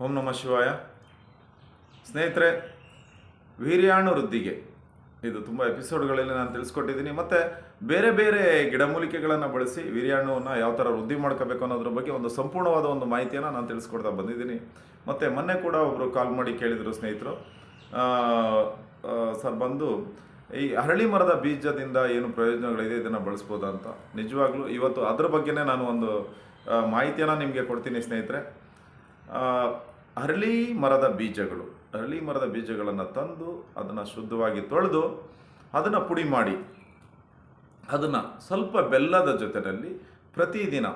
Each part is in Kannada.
ಓಂ ನಮ ಶಿವಾಯ. ಸ್ನೇಹಿತರೆ ವೀರ್ಯಾಣು ವೃದ್ಧಿಗೆ ಇದು ತುಂಬ ಎಪಿಸೋಡ್ಗಳಲ್ಲಿ ನಾನು ತಿಳಿಸ್ಕೊಟ್ಟಿದ್ದೀನಿ, ಮತ್ತು ಬೇರೆ ಬೇರೆ ಗಿಡಮೂಲಿಕೆಗಳನ್ನು ಬಳಸಿ ವೀರ್ಯಾಣುವನ್ನು ಯಾವ ಥರ ವೃದ್ಧಿ ಮಾಡ್ಕೋಬೇಕು ಅನ್ನೋದ್ರ ಬಗ್ಗೆ ಒಂದು ಸಂಪೂರ್ಣವಾದ ಒಂದು ಮಾಹಿತಿಯನ್ನು ನಾನು ತಿಳಿಸ್ಕೊಡ್ತಾ ಬಂದಿದ್ದೀನಿ. ಮತ್ತು ಮೊನ್ನೆ ಕೂಡ ಒಬ್ಬರು ಕಾಲ್ ಮಾಡಿ ಕೇಳಿದರು ಸ್ನೇಹಿತರು. ಸರ್ ಬಂದು, ಈ ಅರಳಿ ಮರದ ಬೀಜದಿಂದ ಏನು ಪ್ರಯೋಜನಗಳಿದೆ? ಇದನ್ನು ಬಳಸ್ಬೋದಾ? ಅಂತ. ನಿಜವಾಗ್ಲೂ ಇವತ್ತು ಅದ್ರ ಬಗ್ಗೆನೇ ನಾನು ಒಂದು ಮಾಹಿತಿಯನ್ನು ನಿಮಗೆ ಕೊಡ್ತೀನಿ ಸ್ನೇಹಿತರೆ. ಅರಳಿ ಮರದ ಬೀಜಗಳು, ಅರಳಿ ಮರದ ಬೀಜಗಳನ್ನು ತಂದು ಅದನ್ನು ಶುದ್ಧವಾಗಿ ತೊಳೆದು ಅದನ್ನು ಪುಡಿ ಮಾಡಿ, ಅದನ್ನು ಸ್ವಲ್ಪ ಬೆಲ್ಲದ ಜೊತೆಯಲ್ಲಿ ಪ್ರತಿದಿನ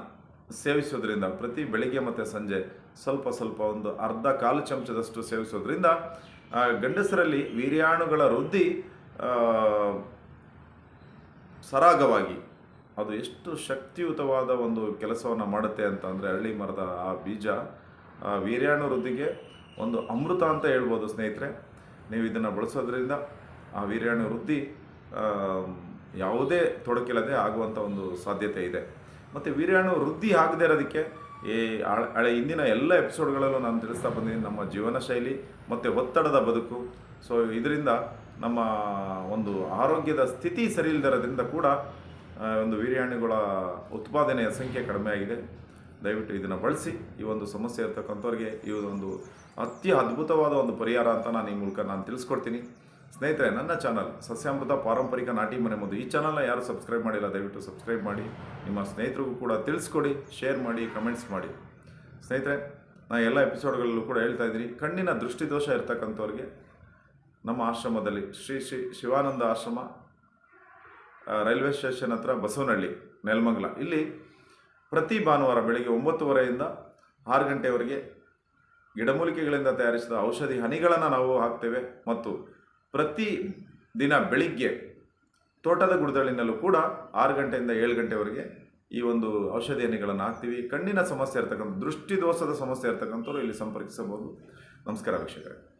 ಸೇವಿಸೋದ್ರಿಂದ, ಪ್ರತಿ ಬೆಳಿಗ್ಗೆ ಮತ್ತು ಸಂಜೆ ಸ್ವಲ್ಪ ಸ್ವಲ್ಪ ಒಂದು ಅರ್ಧ ಕಾಲು ಚಮಚದಷ್ಟು ಸೇವಿಸೋದ್ರಿಂದ ಗಂಡಸರಲ್ಲಿ ವೀರ್ಯಾಣುಗಳ ವೃದ್ಧಿ ಸರಾಗವಾಗಿ ಅದು ಎಷ್ಟು ಶಕ್ತಿಯುತವಾದ ಒಂದು ಕೆಲಸವನ್ನು ಮಾಡುತ್ತೆ ಅಂತ ಅಂದರೆ ಹಳ್ಳಿ ಮರದ ಆ ಬೀಜ ವೀರ್ಯಾಣು ವೃದ್ಧಿಗೆ ಒಂದು ಅಮೃತ ಅಂತ ಹೇಳ್ಬೋದು ಸ್ನೇಹಿತರೆ. ನೀವು ಇದನ್ನು ಬಳಸೋದ್ರಿಂದ ಆ ವೀರ್ಯಾಣು ವೃದ್ಧಿ ಯಾವುದೇ ತೊಡಕಿಲ್ಲದೆ ಆಗುವಂಥ ಒಂದು ಸಾಧ್ಯತೆ ಇದೆ. ಮತ್ತು ವೀರ್ಯಾಣು ವೃದ್ಧಿ ಆಗದೇ ಇರೋದಕ್ಕೆ ಈ ಹಳೆ- ಹಿಂದಿನ ಎಲ್ಲ ಎಪಿಸೋಡ್ಗಳಲ್ಲೂ ನಾನು ತಿಳಿಸ್ತಾ ಬಂದಿದ್ದೀನಿ. ನಮ್ಮ ಜೀವನ ಶೈಲಿ ಮತ್ತು ಒತ್ತಡದ ಬದುಕು. ಸೊ ಇದರಿಂದ ನಮ್ಮ ಒಂದು ಆರೋಗ್ಯದ ಸ್ಥಿತಿ ಸರಿ ಇಲ್ಲದಿರೋದ್ರಿಂದ ಕೂಡ ಒಂದು ವೀರ್ಯಾಣುಗಳ ಉತ್ಪಾದನೆಯ ಸಂಖ್ಯೆ ಕಡಿಮೆ ಆಗಿದೆ. ದಯವಿಟ್ಟು ಇದನ್ನು ಬಳಸಿ. ಈ ಒಂದು ಸಮಸ್ಯೆ ಇರ್ತಕ್ಕಂಥವ್ರಿಗೆ ಈ ಒಂದು ಅತಿ ಅದ್ಭುತವಾದ ಒಂದು ಪರಿಹಾರ ಅಂತ ನಾನು ಈ ಮೂಲಕ ನಾನು ತಿಳಿಸ್ಕೊಡ್ತೀನಿ. ಸ್ನೇಹಿತರೆ, ನನ್ನ ಚಾನಲ್ ಸಸ್ಯಾಮೃತ ಪಾರಂಪರಿಕ ನಾಟಿ ಮನೆ ಮುಂದೆ ಈ ಚಾನಲ್ನ ಯಾರು ಸಬ್ಸ್ಕ್ರೈಬ್ ಮಾಡಿಲ್ಲ, ದಯವಿಟ್ಟು ಸಬ್ಸ್ಕ್ರೈಬ್ ಮಾಡಿ. ನಿಮ್ಮ ಸ್ನೇಹಿತರಿಗೂ ಕೂಡ ತಿಳಿಸ್ಕೊಡಿ, ಶೇರ್ ಮಾಡಿ, ಕಮೆಂಟ್ಸ್ ಮಾಡಿ. ಸ್ನೇಹಿತರೆ ನಾನು ಎಲ್ಲ ಎಪಿಸೋಡ್ಗಳಲ್ಲೂ ಕೂಡ ಹೇಳ್ತಾ ಇದ್ದೀನಿ, ಕಣ್ಣಿನ ದೃಷ್ಟಿದೋಷ ಇರ್ತಕ್ಕಂಥವ್ರಿಗೆ ನಮ್ಮ ಆಶ್ರಮದಲ್ಲಿ ಶ್ರೀ ಶ್ರೀ ಶಿವಾನಂದ ಆಶ್ರಮ ರೈಲ್ವೆ ಸ್ಟೇಷನ್ ಹತ್ರ ಬಸವನಹಳ್ಳಿ, ನೆಲಮಂಗಲ. ಇಲ್ಲಿ ಪ್ರತಿ ಭಾನುವಾರ ಬೆಳಗ್ಗೆ ಒಂಬತ್ತುವರೆಯಿಂದ ಆರು ಗಂಟೆವರೆಗೆ ಗಿಡಮೂಲಿಕೆಗಳಿಂದ ತಯಾರಿಸಿದ ಔಷಧಿ ಹನಿಗಳನ್ನು ನಾವು ಹಾಕ್ತೇವೆ ಮತ್ತು ಪ್ರತಿ ದಿನ ಬೆಳಿಗ್ಗೆ ತೋಟದ ಗುಡದಳಿನಲ್ಲೂ ಕೂಡ ಆರು ಗಂಟೆಯಿಂದ ಏಳು ಗಂಟೆವರೆಗೆ ಈ ಒಂದು ಔಷಧಿ ಹನಿಗಳನ್ನು ಹಾಕ್ತೀವಿ. ಕಣ್ಣಿನ ಸಮಸ್ಯೆ ಇರ್ತಕ್ಕಂಥ, ದೃಷ್ಟಿದೋಷದ ಸಮಸ್ಯೆ ಇರ್ತಕ್ಕಂಥವ್ರು ಇಲ್ಲಿ ಸಂಪರ್ಕಿಸಬಹುದು. ನಮಸ್ಕಾರ ವೀಕ್ಷಕರೇ.